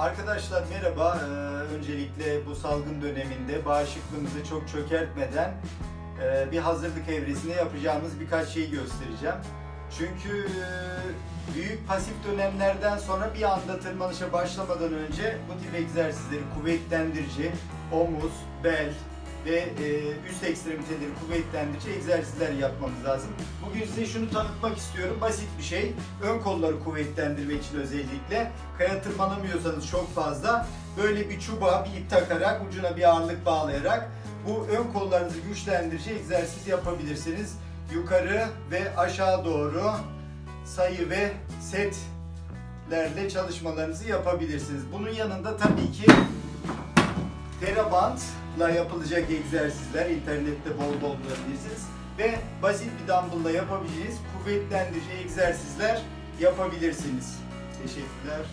Arkadaşlar merhaba. Ee, öncelikle bu salgın döneminde bağışıklığımızı çok çökertmeden e, bir hazırlık evresinde yapacağımız birkaç şeyi göstereceğim. Çünkü e, büyük pasif dönemlerden sonra bir anda tırmanışa başlamadan önce bu tip egzersizleri kuvvetlendirici, omuz, bel ve e, üst ekstremiteleri kuvvetlendirici egzersizler yapmamız lazım. Bugün size şunu tanıtmak istiyorum. Basit bir şey. Ön kolları kuvvetlendirmek için özellikle. Kaya tırmanamıyorsanız çok fazla böyle bir çubuğa bir ip takarak ucuna bir ağırlık bağlayarak bu ön kollarınızı güçlendirici egzersiz yapabilirsiniz. Yukarı ve aşağı doğru sayı ve setlerle çalışmalarınızı yapabilirsiniz. Bunun yanında tabii ki terabandla yapılacak egzersizler internette bol bol bulabilirsiniz ve basit bir dumbbell'la yapabileceğiniz kuvvetlendirici egzersizler yapabilirsiniz. Teşekkürler.